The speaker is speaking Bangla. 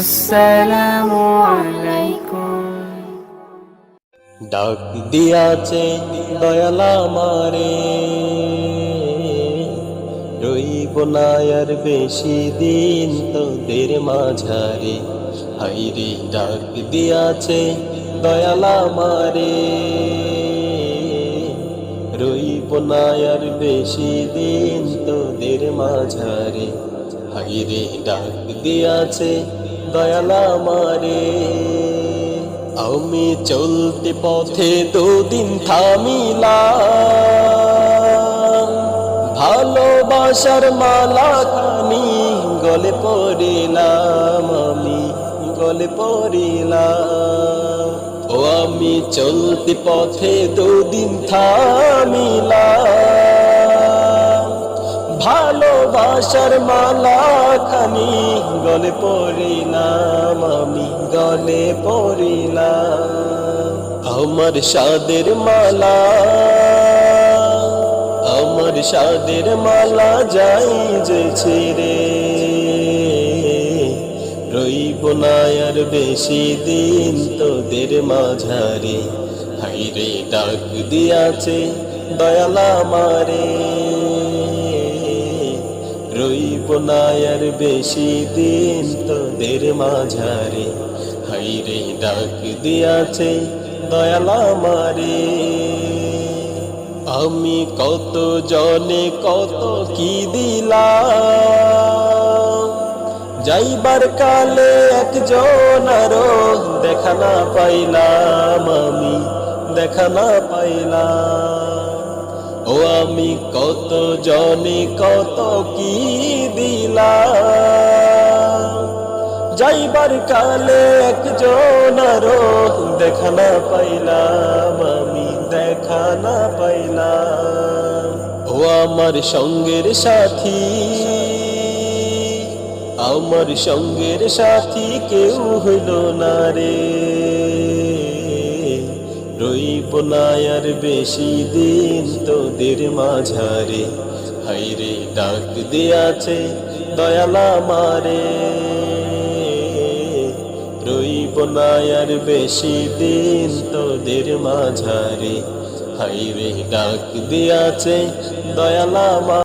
আসসালামু আলাইকুম। ডাক দিয়াছে দয়ালা মারে রইব না আর বেশি দিন তোদের মাঝারে। হাইরে ডাক দিয়াছে দয়ালা মারে রইব না আর বেশি দিন তোদের মাঝারে। হাইরে ডাক দিয়াছে দয়ালা মারে আমি চলতে পথে দুদিন থামিলা ভালোবাসার মালা খানি গলে পড়িলাম, আমি গলে পড়িলাম। ও আমি চলতে পথে দুদিন থামিলাম। ভালোবাসার মালা খানি গলে পড়িলাম, আমি গলে পড়িলাম। আমার সাদের মালা, আমার সাদের মালা যাই যে ছেড়ে। রইব না আর বেশি দিন তোদের মাঝারে, হাইরে ডাক দিয়াছে দয়ালা মারে রইব বেশি দিন তোদের মাঝারে। হাইরে ডাক দিয়াছে দয়ালা মারে আমি কত জনে কত কি দিলাম? যাইবার কালে একজন আরও দেখা না পাইলাম আমি, দেখা না পাইলাম। ও আমি কত জনে কত কি দিলা যাইবার কালে একজন আরও দেখা না পাইলাম, আমি দেখা না পাইলাম। ও আমার সঙ্গের সাথী, আমার সঙ্গের সাথী কেউ হইল না রে। রইব না বেশি দিন তোদের মাঝারে। হাইরে ডাক দিয়াছে দয়ালা মারে রইব না বেশি দিন তোদের মাঝারে। হাইরে ডাক দিয়াছে দয়ালা মা